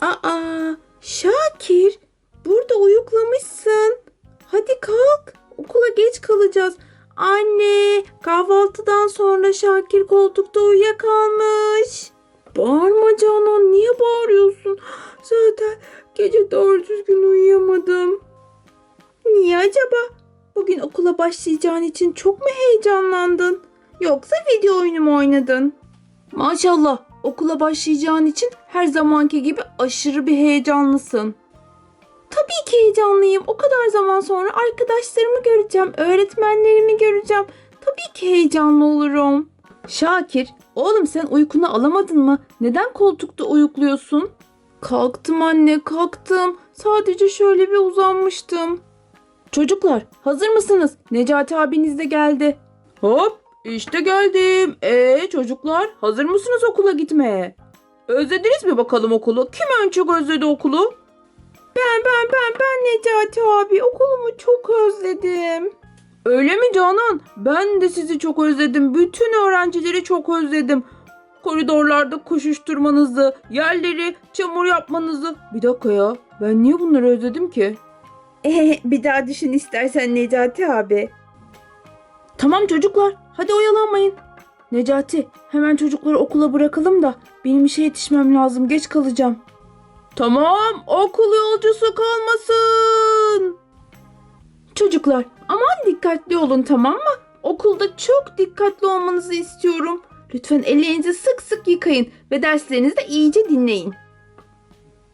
Aa, Şakir, burada uyuklamışsın. Hadi kalk, okula geç kalacağız. Anne, kahvaltıdan sonra Şakir koltukta uyuyakalmış. Bağırma Canan, niye bağırıyorsun? Zaten gece doğru düzgün uyuyamadım. Niye acaba? Bugün okula başlayacağın için çok mu heyecanlandın? Yoksa video oyunu mu oynadın? Maşallah okula başlayacağın için her zamanki gibi aşırı bir heyecanlısın. Tabii ki heyecanlıyım. O kadar zaman sonra arkadaşlarımı göreceğim, öğretmenlerimi göreceğim. Tabii ki heyecanlı olurum. Şakir, oğlum sen uykunu alamadın mı? Neden koltukta uyukluyorsun? Kalktım anne, kalktım. Sadece şöyle bir uzanmıştım. Çocuklar, hazır mısınız? Necati abiniz de geldi. Hop, işte geldim. Ee çocuklar, hazır mısınız okula gitmeye? Özlediniz mi bakalım okulu? Kim en çok özledi okulu? Ben ben ben ben Necati abi okulumu çok özledim. Öyle mi Canan? Ben de sizi çok özledim. Bütün öğrencileri çok özledim. Koridorlarda koşuşturmanızı, yerleri çamur yapmanızı. Bir dakika ya. Ben niye bunları özledim ki? Eh, bir daha düşün istersen Necati abi. Tamam çocuklar, hadi oyalanmayın. Necati, hemen çocukları okula bırakalım da benim işe yetişmem lazım, geç kalacağım. Tamam, okul yolcusu kalmasın. Çocuklar, aman dikkatli olun tamam mı? Okulda çok dikkatli olmanızı istiyorum. Lütfen ellerinizi sık sık yıkayın ve derslerinizi de iyice dinleyin.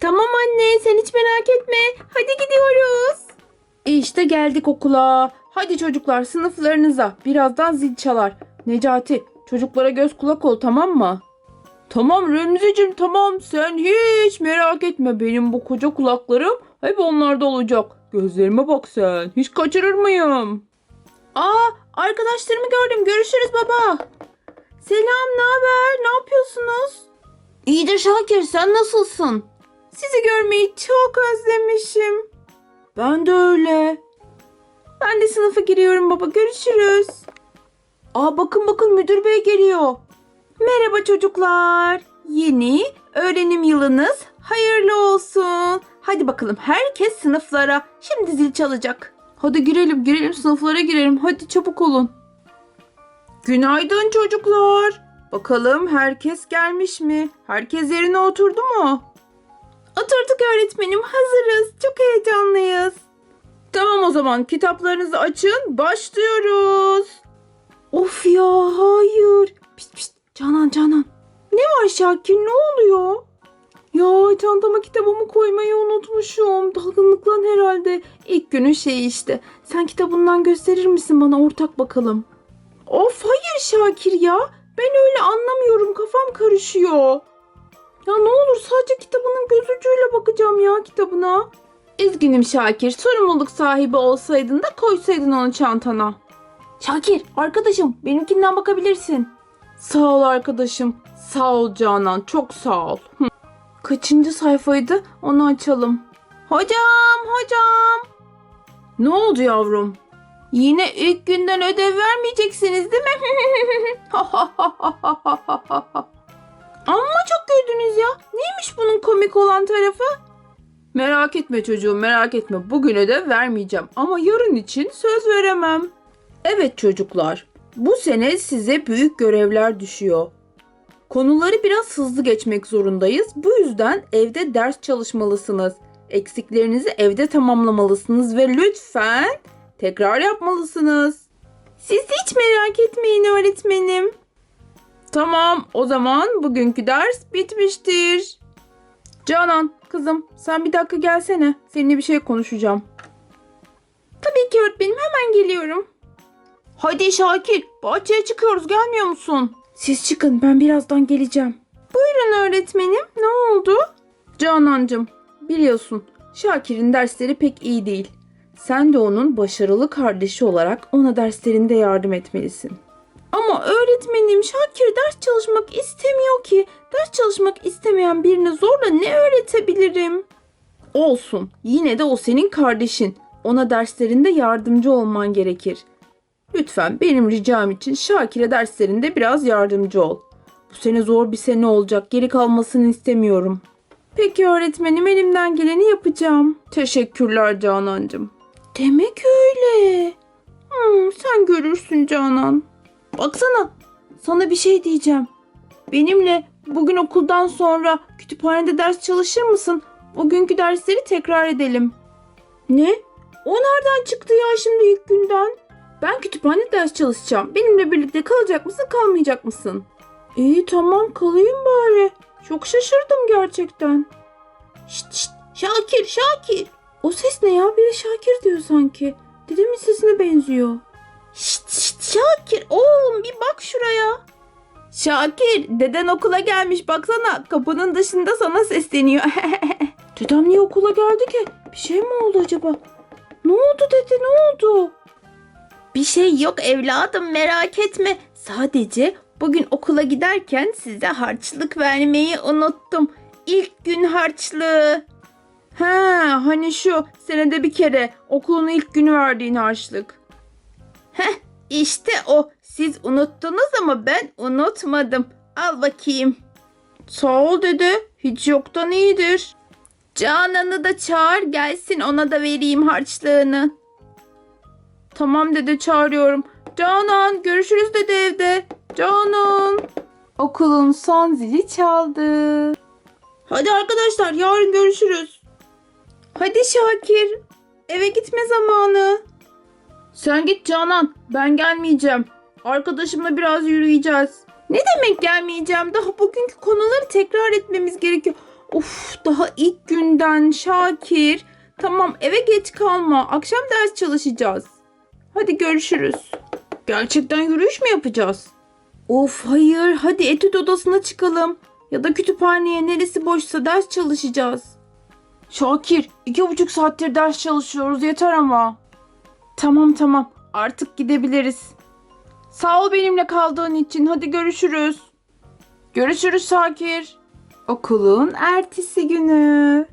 Tamam anne, sen hiç merak etme. Hadi gidiyoruz. İşte geldik okula. Hadi çocuklar sınıflarınıza. Birazdan zil çalar. Necati çocuklara göz kulak ol tamam mı? Tamam Remzi'cim tamam sen hiç merak etme benim bu koca kulaklarım hep onlarda olacak. Gözlerime bak sen hiç kaçırır mıyım? Aa arkadaşlarımı gördüm görüşürüz baba. Selam ne haber ne yapıyorsunuz? İyidir Şakir sen nasılsın? Sizi görmeyi çok özlemişim. Ben de öyle. Ben de sınıfa giriyorum baba. Görüşürüz. Aa bakın bakın müdür bey geliyor. Merhaba çocuklar. Yeni öğrenim yılınız hayırlı olsun. Hadi bakalım herkes sınıflara. Şimdi zil çalacak. Hadi girelim girelim sınıflara girelim. Hadi çabuk olun. Günaydın çocuklar. Bakalım herkes gelmiş mi? Herkes yerine oturdu mu? Oturduk öğretmenim hazırız. Çok heyecanlıyız. Tamam o zaman kitaplarınızı açın. Başlıyoruz. Of ya hayır. Pişt pişt Canan Canan. Ne var Şakir ne oluyor? Ya çantama kitabımı koymayı unutmuşum. Dalgınlıktan herhalde. İlk günün şeyi işte. Sen kitabından gösterir misin bana ortak bakalım. Of hayır Şakir ya. Ben öyle anlamıyorum kafam karışıyor. Ya ne olur sadece kitabının göz ucuyla bakacağım ya kitabına. Üzgünüm Şakir. Sorumluluk sahibi olsaydın da koysaydın onu çantana. Şakir arkadaşım benimkinden bakabilirsin. Sağ ol arkadaşım. Sağ ol Canan. Çok sağ ol. Hı. Kaçıncı sayfaydı? Onu açalım. Hocam hocam. Ne oldu yavrum? Yine ilk günden ödev vermeyeceksiniz değil mi? Amma çok gördünüz ya. Neymiş bunun komik olan tarafı? Merak etme çocuğum merak etme. Bugün ödev vermeyeceğim ama yarın için söz veremem. Evet çocuklar. Bu sene size büyük görevler düşüyor. Konuları biraz hızlı geçmek zorundayız. Bu yüzden evde ders çalışmalısınız. Eksiklerinizi evde tamamlamalısınız ve lütfen tekrar yapmalısınız. Siz hiç merak etmeyin öğretmenim. Tamam, o zaman bugünkü ders bitmiştir. Canan, kızım sen bir dakika gelsene. Seninle bir şey konuşacağım. Tabii ki öğretmenim hemen geliyorum. Hadi Şakir, bahçeye çıkıyoruz gelmiyor musun? Siz çıkın ben birazdan geleceğim. Buyurun öğretmenim ne oldu? Canancım biliyorsun Şakir'in dersleri pek iyi değil. Sen de onun başarılı kardeşi olarak ona derslerinde yardım etmelisin. Ama öğretmenim Şakir ders çalışmak istemiyor ki. Ders çalışmak istemeyen birine zorla ne öğretebilirim? Olsun. Yine de o senin kardeşin. Ona derslerinde yardımcı olman gerekir. Lütfen benim ricam için Şakir'e derslerinde biraz yardımcı ol. Bu sene zor bir sene olacak. Geri kalmasını istemiyorum. Peki öğretmenim elimden geleni yapacağım. Teşekkürler Canancığım. Demek öyle. Hmm, sen görürsün Canan. Baksana sana bir şey diyeceğim. Benimle bugün okuldan sonra kütüphanede ders çalışır mısın? Bugünkü dersleri tekrar edelim. Ne? O nereden çıktı ya şimdi ilk günden? Ben kütüphanede ders çalışacağım. Benimle birlikte kalacak mısın kalmayacak mısın? İyi tamam kalayım bari. Çok şaşırdım gerçekten. Şşt şşt Şakir Şakir. O ses ne ya? Biri Şakir diyor sanki. Dedemin sesine benziyor. Şşt Şakir oğlum bir bak şuraya. Şakir deden okula gelmiş baksana kapının dışında sana sesleniyor. Dedem niye okula geldi ki? Bir şey mi oldu acaba? Ne oldu dede ne oldu? Bir şey yok evladım merak etme. Sadece bugün okula giderken size harçlık vermeyi unuttum. İlk gün harçlığı. Ha hani şu senede bir kere okulun ilk günü verdiğin harçlık. İşte o. Siz unuttunuz ama ben unutmadım. Al bakayım. Sağ ol dede. Hiç yoktan iyidir. Canan'ı da çağır gelsin ona da vereyim harçlığını. Tamam dede çağırıyorum. Canan görüşürüz dede evde. Canan. Okulun son zili çaldı. Hadi arkadaşlar yarın görüşürüz. Hadi Şakir. Eve gitme zamanı. Sen git Canan. Ben gelmeyeceğim. Arkadaşımla biraz yürüyeceğiz. Ne demek gelmeyeceğim? Daha bugünkü konuları tekrar etmemiz gerekiyor. Uf daha ilk günden Şakir. Tamam eve geç kalma. Akşam ders çalışacağız. Hadi görüşürüz. Gerçekten yürüyüş mü yapacağız? Of hayır hadi etüt odasına çıkalım. Ya da kütüphaneye neresi boşsa ders çalışacağız. Şakir iki buçuk saattir ders çalışıyoruz yeter ama. Tamam tamam artık gidebiliriz. Sağ ol benimle kaldığın için hadi görüşürüz. Görüşürüz Şakir. Okulun ertesi günü.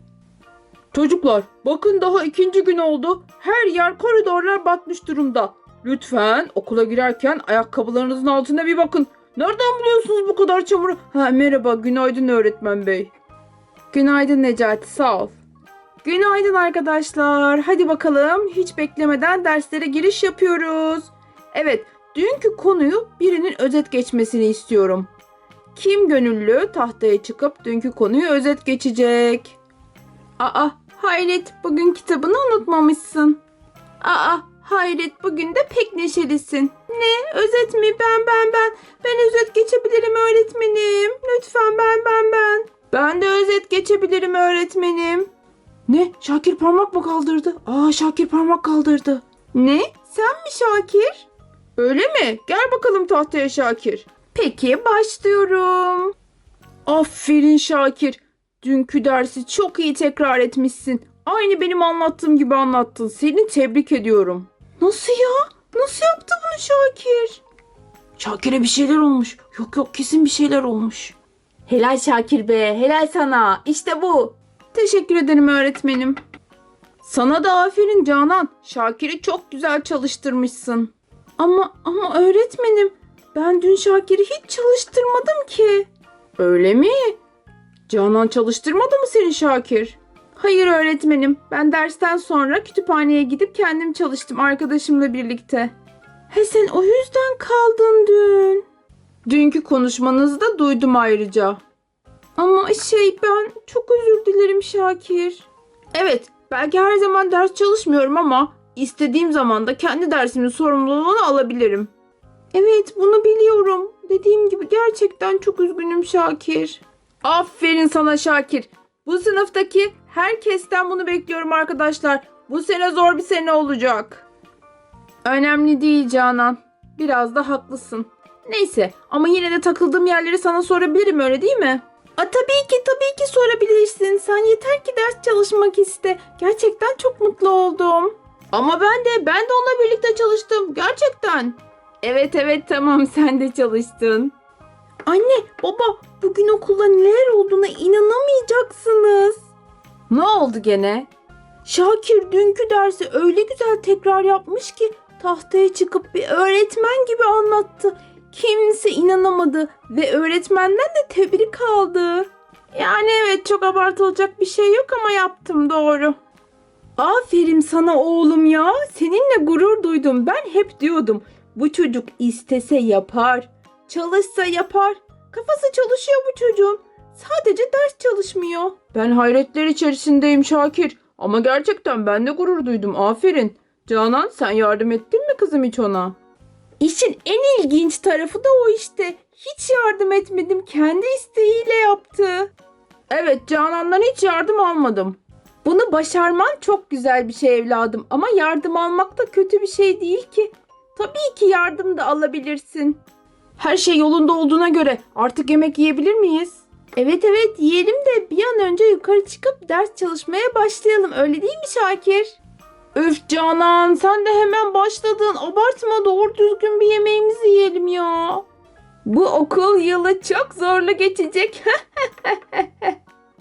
Çocuklar bakın daha ikinci gün oldu. Her yer koridorlar batmış durumda. Lütfen okula girerken ayakkabılarınızın altına bir bakın. Nereden buluyorsunuz bu kadar çamuru? Ha merhaba günaydın öğretmen bey. Günaydın Necati sağ ol. Günaydın arkadaşlar. Hadi bakalım hiç beklemeden derslere giriş yapıyoruz. Evet dünkü konuyu birinin özet geçmesini istiyorum. Kim gönüllü tahtaya çıkıp dünkü konuyu özet geçecek? Aa hayret bugün kitabını unutmamışsın. Aa hayret bugün de pek neşelisin. Ne özet mi ben ben ben. Ben özet geçebilirim öğretmenim. Lütfen ben ben ben. Ben de özet geçebilirim öğretmenim. Ne? Şakir parmak mı kaldırdı? Aa Şakir parmak kaldırdı. Ne? Sen mi Şakir? Öyle mi? Gel bakalım tahtaya Şakir. Peki başlıyorum. Aferin Şakir. Dünkü dersi çok iyi tekrar etmişsin. Aynı benim anlattığım gibi anlattın. Seni tebrik ediyorum. Nasıl ya? Nasıl yaptı bunu Şakir? Şakir'e bir şeyler olmuş. Yok yok kesin bir şeyler olmuş. Helal Şakir be, helal sana. İşte bu. Teşekkür ederim öğretmenim. Sana da aferin Canan. Şakir'i çok güzel çalıştırmışsın. Ama ama öğretmenim ben dün Şakir'i hiç çalıştırmadım ki. Öyle mi? Canan çalıştırmadı mı seni Şakir? Hayır öğretmenim. Ben dersten sonra kütüphaneye gidip kendim çalıştım arkadaşımla birlikte. He sen o yüzden kaldın dün. Dünkü konuşmanızı da duydum ayrıca. Şey ben çok özür dilerim Şakir. Evet belki her zaman ders çalışmıyorum ama istediğim zaman da kendi dersimin sorumluluğunu alabilirim. Evet bunu biliyorum. Dediğim gibi gerçekten çok üzgünüm Şakir. Aferin sana Şakir. Bu sınıftaki herkesten bunu bekliyorum arkadaşlar. Bu sene zor bir sene olacak. Önemli değil Canan. Biraz da haklısın. Neyse ama yine de takıldığım yerleri sana sorabilirim öyle değil mi? A, tabii ki tabii ki sorabilirsin. Sen yeter ki ders çalışmak iste. Gerçekten çok mutlu oldum. Ama ben de ben de onunla birlikte çalıştım. Gerçekten. Evet evet tamam sen de çalıştın. Anne baba bugün okulda neler olduğuna inanamayacaksınız. Ne oldu gene? Şakir dünkü dersi öyle güzel tekrar yapmış ki tahtaya çıkıp bir öğretmen gibi anlattı. Kimse inanamadı ve öğretmenden de tebrik aldı. Yani evet çok abartılacak bir şey yok ama yaptım doğru. Aferin sana oğlum ya. Seninle gurur duydum. Ben hep diyordum. Bu çocuk istese yapar. Çalışsa yapar. Kafası çalışıyor bu çocuğun. Sadece ders çalışmıyor. Ben hayretler içerisindeyim Şakir. Ama gerçekten ben de gurur duydum. Aferin. Canan sen yardım ettin mi kızım hiç ona? İşin en ilginç tarafı da o işte. Hiç yardım etmedim. Kendi isteğiyle yaptı. Evet Canan'dan hiç yardım almadım. Bunu başarman çok güzel bir şey evladım ama yardım almak da kötü bir şey değil ki. Tabii ki yardım da alabilirsin. Her şey yolunda olduğuna göre artık yemek yiyebilir miyiz? Evet evet yiyelim de bir an önce yukarı çıkıp ders çalışmaya başlayalım öyle değil mi Şakir? Öf Canan sen de hemen başladın abartma doğru düzgün bir yemeğimizi yiyelim ya. Bu okul yılı çok zorlu geçecek.